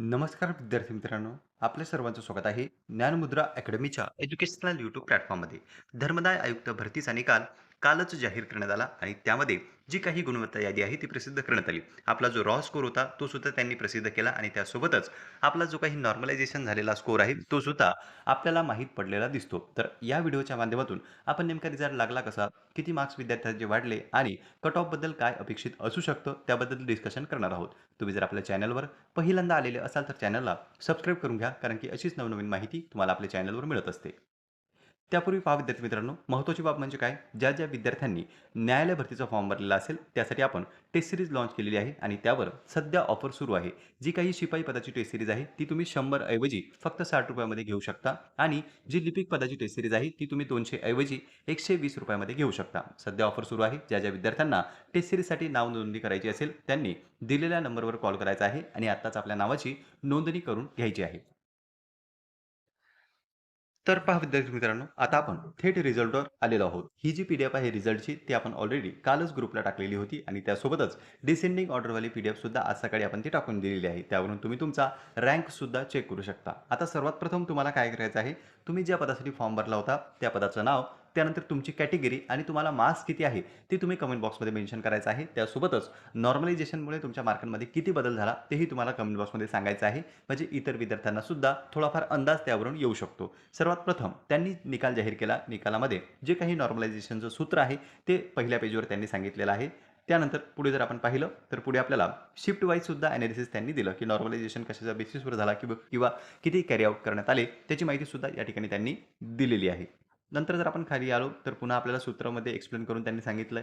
नमस्कार विद्यार्थी मित्रांनो आपल्या सर्वांचं स्वागत आहे ज्ञानमुद्रा अकॅडमीच्या एज्युकेशनल यूट्यूब प्लॅटफॉर्ममध्ये. धर्मदाय आयुक्त भरतीचा निकाल कालच जाहीर करण्यात आला आणि त्यामध्ये जी काही गुणवत्ता यादी आहे ती प्रसिद्ध करण्यात आली. आपला जो रॉ स्कोर होता तो सुद्धा त्यांनी प्रसिद्ध केला आणि त्यासोबतच आपला जो काही नॉर्मलायझेशन झालेला स्कोर आहे तो सुद्धा आपल्याला माहीत पडलेला दिसतो. तर या व्हिडिओच्या माध्यमातून आपण नेमका रिझल्ट लागला कसा किती मार्क्स विद्यार्थ्यांचे वाढले आणि कट ऑफबद्दल काय अपेक्षित असू शकतं त्याबद्दल डिस्कशन करणार आहोत. तुम्ही जर आपल्या चॅनलवर पहिल्यांदा आलेले असाल तर चॅनलला सबस्क्राईब करून घ्या कारण की अशीच नवनवीन माहिती तुम्हाला आपल्या चॅनलवर मिळत असते. त्यापूर्वी पहा विद्यार्थी मित्रांनो महत्त्वाची बाब म्हणजे काय? ज्या ज्या विद्यार्थ्यांनी न्यायालय भरतीचा फॉर्म भरलेला असेल त्यासाठी आपण टेस्ट सिरीज लॉन्च केलेली आहे आणि त्यावर सध्या ऑफर सुरू आहे. जी काही शिपाई पदाची टेस्ट सिरीज आहे ती तुम्ही शंभर ऐवजी फक्त साठ रुपयामध्ये घेऊ शकता आणि जी लिपिक पदाची टेस्ट सिरीज आहे ती तुम्ही दोनशे ऐवजी एकशे वीस रुपयामध्ये घेऊ शकता. सध्या ऑफर सुरू आहे. ज्या ज्या विद्यार्थ्यांना टेस्ट सिरीजसाठी नाव नोंदणी करायची असेल त्यांनी दिलेल्या नंबरवर कॉल करायचा आहे आणि आत्ताच आपल्या नावाची नोंदणी करून घ्यायची आहे. तर पहा विद्यार्थी मित्रांनो आता आपण थेट रिझल्टवर आलेलो आहोत. ही जी पीडीएफ आहे रिझल्टची ती आपण ऑलरेडी कालच ग्रुपला टाकलेली होती आणि त्यासोबतच डिसेंडिंग ऑर्डरवाली पीडीएफ सुद्धा आज सकाळी आपण ती टाकून दिलेली आहे. त्यावरून तुम्ही तुमचा रँक सुद्धा चेक करू शकता. आता सर्वात प्रथम तुम्हाला काय करायचं आहे तुम्ही ज्या पदासाठी फॉर्म भरला होता त्या पदाचं नाव त्यानंतर तुमची कॅटेगरी आणि तुम्हाला मार्क्स किती आहे ते तुम्ही कमेंट बॉक्समध्ये मेन्शन करायचं आहे. त्यासोबतच नॉर्मलायझेशनमुळे तुमच्या मार्कांमध्ये किती बदल झाला तेही तुम्हाला कमेंट बॉक्समध्ये सांगायचं आहे. म्हणजे इतर विद्यार्थ्यांना सुद्धा थोडाफार अंदाज त्यावरून येऊ शकतो. सर्वात प्रथम त्यांनी निकाल जाहीर केला निकालामध्ये. जे काही नॉर्मलायझेशनचं सूत्र आहे ते पहिल्या पेजवर त्यांनी सांगितलेलं आहे. त्यानंतर पुढे जर आपण पाहिलं तर पुढे आपल्याला शिफ्ट वाईज सुद्धा ॲनालिसिस त्यांनी दिलं की नॉर्मलायझेशन कशाच्या बेसिसवर झाला किंवा किंवा किती कॅरी आउट करण्यात आले त्याची माहिती सुद्धा या ठिकाणी त्यांनी दिलेली आहे. नंतर जर आपण खाली आलो तर पुन्हा आपल्याला सूत्रामध्ये एक्सप्लेन करून त्यांनी सांगितलंय.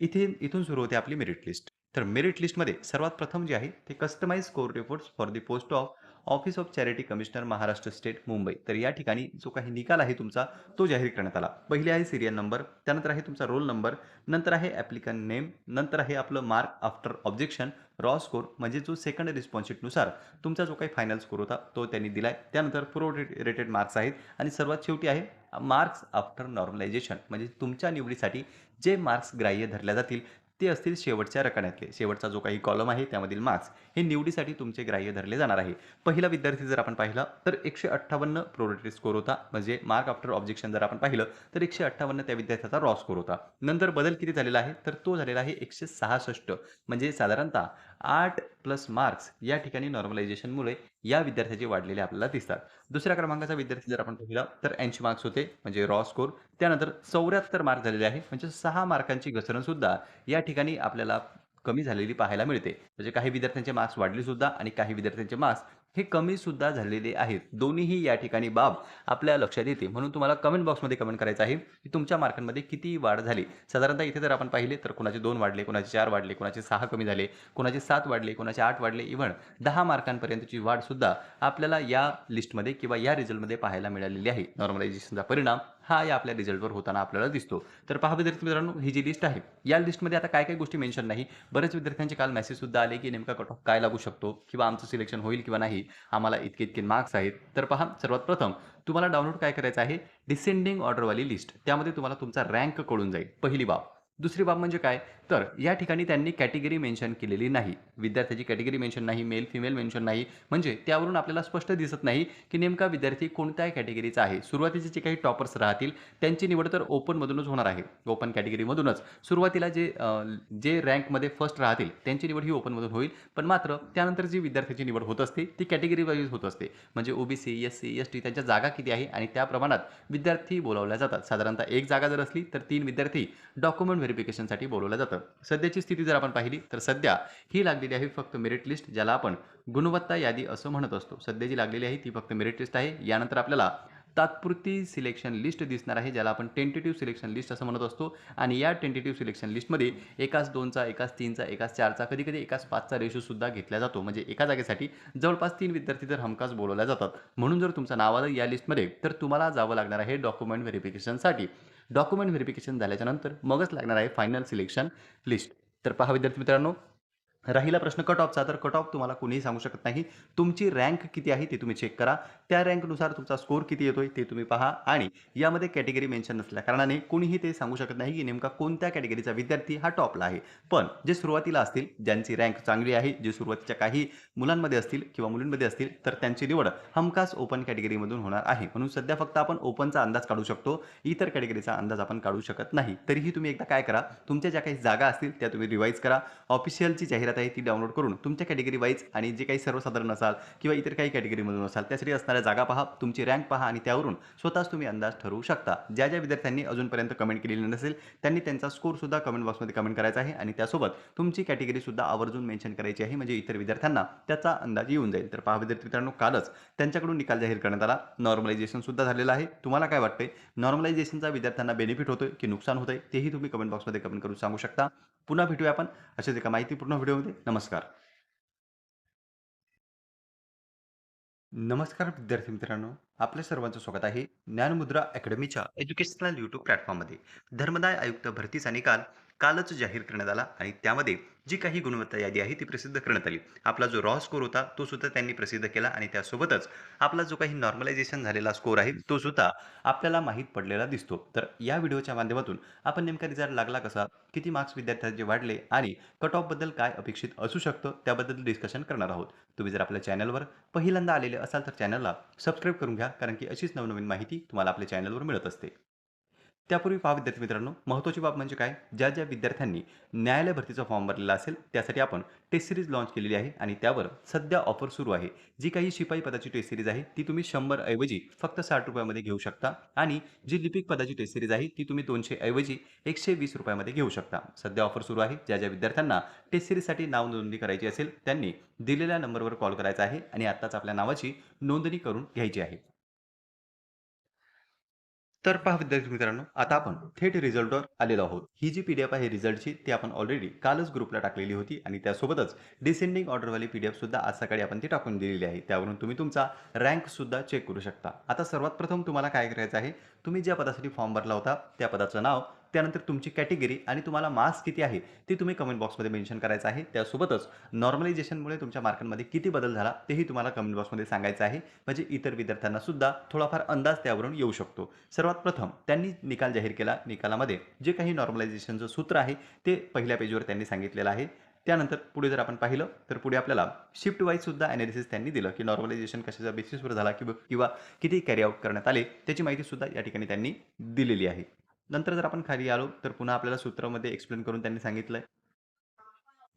इथे इथून सुरू होते आपली मेरिट लिस्ट तर मेरिट लिस्टमध्ये सर्वात प्रथम जे आहे ते customize score reports for the post of office of charity commissioner Maharashtra state Mumbai. तर या ठिकाणी जो काही निकाल आहे तुमचा तो जाहीर करण्यात आला. पहिले आहे सिरियल नंबर त्यानंतर आहे तुमचा रोल नंबर नंतर आहे ॲप्लिकन नेम नंतर आहे आपलं mark after objection raw score म्हणजे जो सेकंड रिस्पॉन्सिटनुसार तुमचा जो काही फायनल स्कोर होता तो त्यांनी दिला आहे त्यानंतर प्रो रेटेड मार्क्स आहेत आणि सर्वात शेवटी आहे मार्क्स आफ्टर नॉर्मलायझेशन म्हणजे तुमच्या निवडीसाठी जे मार्क्स ग्राह्य धरल्या जातील ते असतील शेवटच्या रकान्यातले. शेवटचा जो काही कॉलम आहे त्यामधील मार्क्स हे निवडीसाठी तुमचे ग्राह्य धरले जाणार आहे. पहिला विद्यार्थी जर आपण पाहिला तर एकशे अठ्ठावन्न प्रोरेटरी स्कोर होता. म्हणजे मार्क आफ्टर ऑब्जेक्शन जर आपण पाहिलं तर एकशे अठ्ठावन्न त्या विद्यार्थ्याचा रॉ स्कोर होता. नंतर बदल किती झालेला आहे? तर तो झालेला आहे एकशे सहासष्ट. म्हणजे साधारणतः आठ प्लस मार्क्स या ठिकाणी नॉर्मलायझेशनमुळे या विद्यार्थ्याचे वाढलेले आपल्याला दिसतात. दुसऱ्या क्रमांकाचा विद्यार्थी जर आपण पाहिला तर ऐंशी मार्क्स होते म्हणजे रॉ स्कोर त्यानंतर चौऱ्याहत्तर मार्क झालेले आहे म्हणजे सहा मार्कांची घसरणसुद्धा या ठिकाणी आपल्याला कमी झालेली पाहायला मिळते. म्हणजे काही विद्यार्थ्यांचे मार्क्स वाढले सुद्धा आणि काही विद्यार्थ्यांचे मार्क्स हे कमीसुद्धा झालेले आहेत. दोन्हीही या ठिकाणी बाब आपल्या लक्षात येते. म्हणून तुम्हाला कमेंट बॉक्समध्ये कमेंट करायचं आहे की तुमच्या मार्कांमध्ये किती वाढ झाली? साधारणतः इथे जर आपण पाहिले तर कोणाचे दोन वाढले कोणाचे चार वाढले कोणाचे सहा कमी झाले कोणाचे सात वाढले कोणाचे आठ वाढले इव्हन दहा मार्कांपर्यंतची वाढसुद्धा आपल्याला या लिस्टमध्ये किंवा या रिझल्टमध्ये पाहायला मिळालेली आहे. नॉर्मलायझेशनचा परिणाम हा या आपल्या रिझल्टवर होताना आपल्याला दिसतो. तर पहा विद्यार्थी मित्रांनो ही जी लिस्ट आहे या लिस्टमध्ये आता काय काय गोष्टी मेन्शन नाही. बरेच विद्यार्थ्यांचे काल मेसेजसुद्धा आले की नेमका कट ऑफ काय लागू शकतो किंवा आमचं सिलेक्शन होईल किंवा नाही. आम्हाला इतके इतके मार्क्स आहेत. तर पहा सर्वात प्रथम तुम्हाला डाउनलोड काय करायचं आहे? डिसेंडिंग ऑर्डरवाली लिस्ट त्यामध्ये तुम्हाला तुमचा रँक कळून जाईल. पहिली बाब. दुसरी बाब म्हणजे काय? तर या ठिकाणी त्यांनी कॅटेगरी मेन्शन केलेली नाही. विद्यार्थ्याची कॅटेगरी मेन्शन नाही मेल फिमेल मेन्शन नाही. म्हणजे त्यावरून आपल्याला स्पष्ट दिसत नाही की नेमका विद्यार्थी कोणत्या कॅटेगरीचा आहे. सुरुवातीचे जे काही टॉपर्स राहतील त्यांची निवड तर ओपनमधूनच होणार आहे. ओपन कॅटेगरीमधूनच. सुरुवातीला जे जे रँकमध्ये फर्स्ट राहतील त्यांची निवड ही ओपनमधून होईल. पण मात्र त्यानंतर जी विद्यार्थ्याची निवड होत असते ती कॅटेगरी वाईज होत असते. म्हणजे OBC S C S T त्यांच्या जागा किती आहे? आणि त्या प्रमाणात विद्यार्थी बोलावल्या जातात. साधारणतः एक जागा जर असली तर तीन विद्यार्थी डॉक्युमेंट व्हेरिफिकेशनसाठी बोलवलं जातं. सध्याची स्थिती जर आपण पाहिली तर सध्या ही लागलेली आहे फक्त मेरिट लिस्ट ज्याला आपण गुणवत्ता यादी असं म्हणत असतो. सध्या जी लागलेली आहे ती फक्त मेरिट लिस्ट आहे. यानंतर आपल्याला तात्पुरती सिलेक्शन लिस्ट दिसणार आहे ज्याला आपण टेंटेटिव्ह सिलेक्शन लिस्ट असं म्हणत असतो. आणि या टेंटेटिव्ह सिलेक्शन लिस्टमध्ये एकाच दोनचा एकाच तीनचा एकाच चारचा कधी कधी एकाच पाचचा रेशोसुद्धा घेतला जातो. म्हणजे एका जागेसाठी जवळपास तीन विद्यार्थी तर हमखास बोलवल्या जातात. म्हणून जर तुमचं नाव आलं या लिस्टमध्ये तर तुम्हाला जावं लागणार आहे डॉक्युमेंट व्हेरिफिकेशनसाठी डॉक्युमेंट व्हेरिफिकेशन झाल्याच्यानंतर मगच लागणार आहे फायनल सिलेक्शन लिस्ट. तर पहा विद्यार्थी मित्रांनो राहिला प्रश्न कट ऑफचा तर कट ऑफ तुम्हाला कोणीही सांगू शकत नाही. तुमची रँक किती आहे ते तुम्ही चेक करा. त्या रँकनुसार तुमचा स्कोर किती येतोय ते तुम्ही पहा. आणि यामध्ये कॅटेगरी मेन्शन नसल्या कारणाने कोणीही ते सांगू शकत नाही की नेमका कोणत्या कॅटेगरीचा विद्यार्थी हा टॉपला आहे. पण जे सुरुवातीला असतील ज्यांची रँक चांगली आहे जे सुरुवातीच्या काही मुलांमध्ये असतील किंवा मुलींमध्ये असतील तर त्यांची निवड हमखास ओपन कॅटेगरीमधून होणार आहे. म्हणून सध्या फक्त आपण ओपनचा अंदाज काढू शकतो. इतर कॅटेगरीचा अंदाज आपण काढू शकत नाही. तरीही तुम्ही एकदा काय करा तुमच्या ज्या काही जागा असतील त्या तुम्ही रिवाईज करा. ऑफिशियलची जाहिरात आहे ती डाउनलोड करून तुमच्या कॅटेगरी वाईज आणि जे काही सर्वसाधारण असाल किंवा इतर काही कॅटेगरीमधून असाल त्यासाठी असणाऱ्या जागा पहा तुमची रँक पहा आणि त्यावरून स्वतःच तुम्ही अंदाज ठरवू शकता. ज्या ज्या विद्यार्थ्यांनी अजूनपर्यंत कमेंट केलेली नसेल त्यांनी त्यांचा स्कोर सुद्धा कमेंट बॉक्समध्ये कमेंट करायचा आहे आणि त्यासोबत तुमची कॅटेगरी सुद्धा आवर्जून मेन्शन करायची आहे. म्हणजे इतर विद्यार्थ्यांना त्याचा अंदाज येऊन जाईल. तर पहा विद्यार्थी मित्रांनो कालच त्यांच्याकडून निकाल जाहीर करण्यात आला. नॉर्मलायझेशन सुद्धा झालेलं आहे. तुम्हाला काय वाटतंय? नॉर्मलायझेशनचा विद्यार्थ्यांना बेनिफिट होतोय की नुकसान होतंय? तेही तुम्ही कमेंट बॉक्समध्ये कमेंट करून सांगू शकता. पुन्हा भेटूया आपण. अशाच एका माहितीपूर्ण व्हिडिओमध्ये नमस्कार. नमस्कार विद्यार्थी मित्रांनो. आपल्या सर्वांचं स्वागत आहे ज्ञानमुद्रा अकॅडमीच्या एज्युकेशनल यूट्यूब प्लॅटफॉर्ममध्ये. धर्मदाय आयुक्त भरतीचा निकाल कालच जाहीर करण्यात आला आणि त्यामध्ये जी काही गुणवत्ता यादी आहे ती प्रसिद्ध करण्यात आली. आपला जो रॉ स्कोर होता तो सुद्धा त्यांनी प्रसिद्ध केला आणि त्यासोबतच आपला जो काही नॉर्मलायझेशन झालेला स्कोर आहे तो सुद्धा आपल्याला माहीत पडलेला दिसतो. तर या व्हिडिओच्या माध्यमातून आपण नेमका रिझल्ट लागला कसा? किती मार्क्स विद्यार्थ्यांचे वाढले आणि कट ऑफबद्दल काय अपेक्षित असू शकतं? त्याबद्दल डिस्कशन करणार आहोत. तुम्ही जर आपल्या चॅनलवर पहिल्यांदा आलेले असाल तर चॅनलला सबस्क्राईब करून घ्या कारण की अशीच नवनवीन माहिती तुम्हाला आपल्या चॅनलवर मिळत असते. त्यापूर्वी पहा विद्यार्थी मित्रांनो महत्त्वाची बाब म्हणजे काय? ज्या ज्या विद्यार्थ्यांनी न्यायालय भरतीचा फॉर्म भरलेला असेल त्यासाठी आपण टेस्ट सिरीज लॉन्च केलेली आहे आणि त्यावर सध्या ऑफर सुरू आहे. जी काही शिपाई पदाची टेस्ट सिरीज आहे ती तुम्ही शंभर ऐवजी फक्त साठ रुपयामध्ये घेऊ शकता आणि जी लिपिक पदाची टेस्ट सिरीज आहे ती तुम्ही दोनशे ऐवजी एकशे वीस रुपयामध्ये घेऊ शकता. सध्या ऑफर सुरू आहे. ज्या ज्या विद्यार्थ्यांना टेस्ट सिरीजसाठी नाव नोंदणी करायची असेल त्यांनी दिलेल्या नंबरवर कॉल करायचा आहे आणि आत्ताच आपल्या नावाची नोंदणी करून घ्यायची आहे. तर पहा विद्यार्थी मित्रांनो आता आपण थेट रिझल्टवर आलेलो आहोत. ही जी पी डी एफ आहे रिझल्टची ती आपण ऑलरेडी कालच ग्रुपला टाकलेली होती आणि त्यासोबतच डिसेंडिंग ऑर्डरवाली पी डी एफ सुद्धा आज सकाळी आपण ती टाकून दिलेली आहे. त्यावरून तुम्ही तुमचा रँक सुद्धा चेक करू शकता. आता सर्वात प्रथम तुम्हाला काय करायचं आहे तुम्ही ज्या पदासाठी फॉर्म भरला होता त्या पदाचं नाव त्यानंतर तुमची कॅटेगरी आणि तुम्हाला मार्क्स किती आहे ते तुम्ही कमेंट बॉक्समध्ये मेन्शन करायचं आहे. त्यासोबतच नॉर्मलायझेशनमुळे तुमच्या मार्कांमध्ये किती बदल झाला तेही तुम्हाला कमेंट बॉक्समध्ये सांगायचं आहे. म्हणजे इतर विद्यार्थ्यांना सुद्धा थोडाफार अंदाज त्यावरून येऊ शकतो. सर्वात प्रथम त्यांनी निकाल जाहीर केला. निकालामध्ये जे काही नॉर्मलायझेशनचं सूत्र आहे ते पहिल्या पेजवर त्यांनी सांगितलेलं आहे. त्यानंतर पुढे जर आपण पाहिलं तर पुढे आपल्याला शिफ्ट वाईज सुद्धा ॲनालिसिस त्यांनी दिलं की नॉर्मलायझेशन कशाच्या बेसिसवर झाला किंवा किंवा किती कॅरी आउट करण्यात आले त्याची माहिती सुद्धा या ठिकाणी त्यांनी दिलेली आहे. नंतर जर आपण खाली आलो तर पुन्हा आपल्याला सूत्रामध्ये एक्सप्लेन करून त्यांनी सांगितलंय.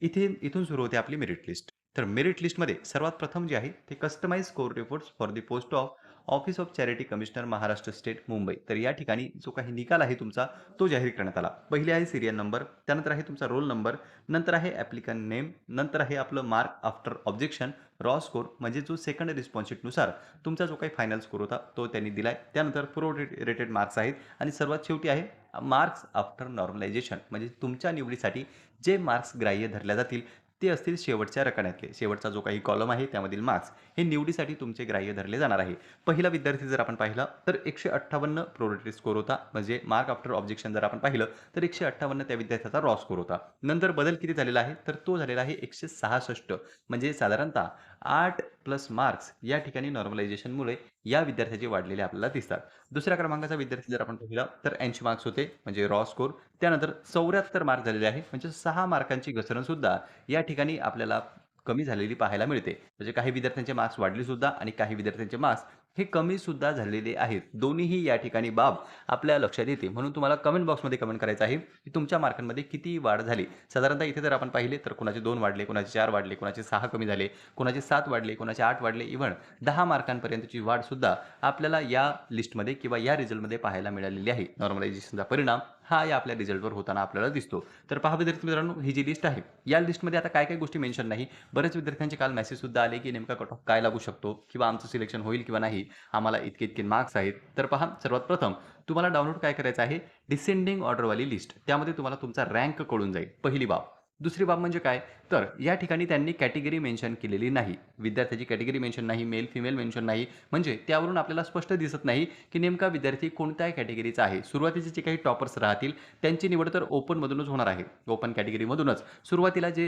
इथे इथून सुरू होते आपली मेरिट लिस्ट तर मेरिट लिस्टमध्ये सर्वात प्रथम जे आहे ते customize score reports for the post of office of charity commissioner Maharashtra state Mumbai. तर या ठिकाणी जो काही निकाल आहे तुमचा तो जाहीर करण्यात आला. पहिले आहे सिरियल नंबर त्यानंतर आहे तुमचा रोल नंबर नंतर आहे ॲप्लिकन नेम नंतर आहे आपलं mark after objection raw score म्हणजे जो सेकंड रिस्पॉन्सिटनुसार तुमचा जो काही फायनल स्कोर होता तो त्यांनी दिला आहे त्यानंतर प्रो रेटेड मार्क्स आहेत आणि सर्वात शेवटी आहे मार्क्स आफ्टर नॉर्मलायझेशन म्हणजे तुमच्या निवडीसाठी जे मार्क्स ग्राह्य धरल्या जातील ते असतील शेवटच्या रकण्यातले शेवटचा जो काही कॉलम आहे त्यामधील मार्क्स हे निवडीसाठी तुमचे ग्राह्य धरले जाणार आहे. पहिला विद्यार्थी जर आपण पाहिला तर एकशे अठ्ठावन्न प्रोरेटेड स्कोर होता. म्हणजे मार्क आफ्टर ऑब्जेक्शन जर आपण पाहिलं तर एकशे अठ्ठावन्न त्या विद्यार्थ्याचा रॉ स्कोर होता. नंतर बदल किती झालेला आहे? तर तो झालेला आहे एकशे सहासष्ट. म्हणजे साधारणतः आठ प्लस मार्क्स या ठिकाणी नॉर्मलायझेशनमुळे या विद्यार्थ्याचे वाढलेले आपल्याला दिसतात. दुसऱ्या क्रमांकाचा विद्यार्थी जर आपण पाहिला तर ऐंशी मार्क्स होते म्हणजे रॉ स्कोर त्यानंतर चौऱ्याहत्तर मार्क झालेले आहे म्हणजे सहा मार्कांची घसरण सुद्धा या ठिकाणी आपल्याला कमी झालेली पाहायला मिळते. म्हणजे काही विद्यार्थ्यांचे मार्क्स वाढले सुद्धा आणि काही विद्यार्थ्यांचे मार्क्स हे कमी सुद्धा झालेले आहेत. दोन्हीही या ठिकाणी बाब आपल्या लक्षात येते. म्हणून तुम्हाला कमेंट बॉक्समध्ये कमेंट करायचं आहे की तुमच्या मार्कांमध्ये किती वाढ झाली? साधारणतः इथे जर आपण पाहिले तर कोणाचे दोन वाढले कोणाचे चार वाढले कोणाचे सहा कमी झाले कोणाचे सात वाढले कोणाचे आठ वाढले इव्हन दहा मार्कांपर्यंतची वाढसुद्धा आपल्याला या लिस्टमध्ये किंवा या रिझल्टमध्ये पाहायला मिळालेली आहे. नॉर्मलायझेशनचा परिणाम हा या आपल्या रिझल्टवर होताना आपल्याला दिसतो. तर पहा विद्यार्थी मित्रांनो ही जी लिस्ट आहे या लिस्टमध्ये आता काय काय गोष्टी मेन्शन नाही. बरेच विद्यार्थ्यांचे काल मेसेजसुद्धा आले की नेमका कट ऑफ काय लागू शकतो किंवा आमचं सिलेक्शन होईल किंवा नाही. आम्हाला इतके इतके मार्क्स आहेत. तर पहा सर्वात प्रथम तुम्हाला डाउनलोड काय करायचं आहे? डिसेंडिंग ऑर्डरवाली लिस्ट त्यामध्ये तुम्हाला तुमचा रँक कळून जाईल. पहिली बाब दुसरी बाब म्हणजे काय? तर या ठिकाणी त्यांनी कॅटेगरी मेन्शन केलेली नाही. विद्यार्थ्याची कॅटेगरी मेन्शन नाही मेल फिमेल मेन्शन नाही. म्हणजे त्यावरून आपल्याला स्पष्ट दिसत नाही की नेमका विद्यार्थी कोणत्या कॅटेगरीचा आहे. सुरुवातीचे जे काही टॉपर्स राहतील त्यांची निवड तर ओपनमधूनच होणार आहे. ओपन कॅटेगरीमधूनच सुरुवातीला जे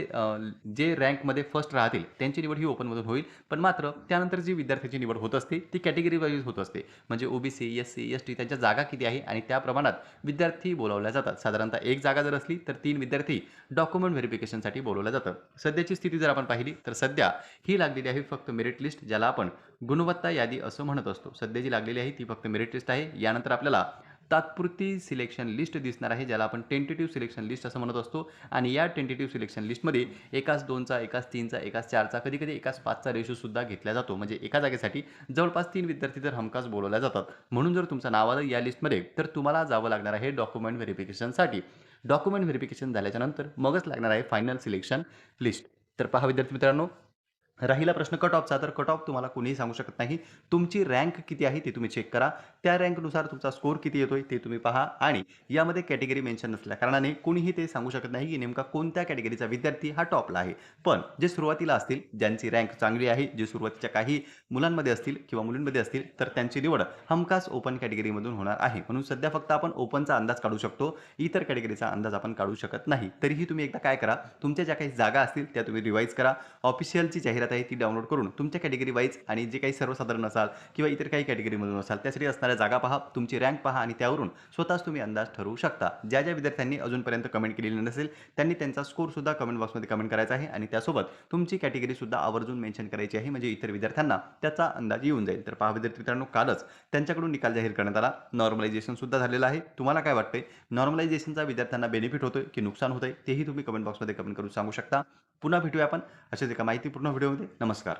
जे रँकमध्ये फर्स्ट राहतील त्यांची निवड ही ओपनमधून होईल. पण मात्र त्यानंतर जी विद्यार्थ्याची निवड होत असते ती कॅटेगरी वाईज होत असते. म्हणजे OBC S C S T त्यांच्या जागा किती आहे आणि त्या प्रमाणात विद्यार्थी बोलावल्या जातात. साधारणतः एक जागा जर असली तर तीन विद्यार्थी डॉक्युमेंट व्हेरिफिकेशनसाठी बोलवलं जातं. सध्याची स्थिती जर आपण पाहिली तर सध्या ही लागलेली आहे फक्त मेरिट लिस्ट ज्याला आपण गुणवत्ता यादी असं म्हणत असतो. सध्या जी लागलेली आहे ती फक्त मेरिट लिस्ट आहे. यानंतर आपल्याला तात्पुरती सिलेक्शन लिस्ट दिसणार आहे ज्याला आपण टेंटेटिव्ह सिलेक्शन लिस्ट असं म्हणत असतो. आणि या टेंटेटिव्ह सिलेक्शन लिस्टमध्ये एकाच दोनचा एकाच तीनचा एकाच चारचा कधी कधी एकाच पाचचा रेशोसुद्धा घेतला जातो. म्हणजे एका जागेसाठी जवळपास तीन विद्यार्थी तर हमखास बोलवल्या जातात. म्हणून जर तुमचं नाव आलं या लिस्टमध्ये तर तुम्हाला जावं लागणार आहे डॉक्युमेंट व्हेरिफिकेशनसाठी डॉक्युमेंट व्हेरिफिकेशन झाल्याच्यानंतर मगच लागणार आहे फायनल सिलेक्शन लिस्ट. तर पहा विद्यार्थी मित्रांनो राहिला प्रश्न कट ऑफचा तर कट ऑफ तुम्हाला कोणीही सांगू शकत नाही. तुमची रँक किती आहे ते तुम्ही चेक करा. त्या रँकनुसार तुमचा स्कोर किती येतोय ते तुम्ही पहा. आणि यामध्ये कॅटेगरी मेन्शन नसल्या कारणाने कोणीही ते सांगू शकत नाही की नेमका कोणत्या कॅटेगरीचा विद्यार्थी हा टॉपला आहे. पण जे सुरुवातीला असतील ज्यांची रँक चांगली आहे जे सुरुवातीच्या काही मुलांमध्ये असतील किंवा मुलींमध्ये असतील तर त्यांची निवड हमखास ओपन कॅटेगरीमधून होणार आहे. म्हणून सध्या फक्त आपण ओपनचा अंदाज काढू शकतो. इतर कॅटेगरीचा अंदाज आपण काढू शकत नाही. तरीही तुम्ही एकदा काय करा तुमच्या ज्या काही जागा असतील त्या तुम्ही रिवाईज करा. ऑफिशियलची जाहिरात आहे ती डाउनलोड करून तुमच्या कॅटेगरी वाईज आणि जे काही सर्वसाधारण असाल किंवा इतर काही कॅटेगरीमधून असाल त्यासाठी असणाऱ्या जागा पहा तुमची रँक पहा आणि त्यावरून स्वतःच तुम्ही अंदाज ठरवू शकता. ज्या ज्या विद्यार्थ्यांनी अजूनपर्यंत कमेंट केलेली नसेल त्यांनी त्यांचा स्कोर सुद्धा कमेंट बॉक्समध्ये कमेंट करायचा आहे आणि त्यासोबत तुमची कॅटेगरी सुद्धा आवर्जून मेन्शन करायची आहे. म्हणजे इतर विद्यार्थ्यांना त्याचा अंदाज येऊन जाईल. तर पहा विद्यार्थी मित्रांनो कालच त्यांच्याकडून निकाल जाहीर करण्यात आला. नॉर्मलायझेशन सुद्धा झालेलं आहे. तुम्हाला काय वाटतंय? नॉर्मलायझेशनचा विद्यार्थ्यांना बेनिफिट होतोय की नुकसान होतंय? तेही तुम्ही कमेंट बॉक्समध्ये कमेंट करून सांगू शकता. पुन्हा भेटूया आपण. अशाच एका माहितीपूर्ण व्हिडिओमध्ये. नमस्कार.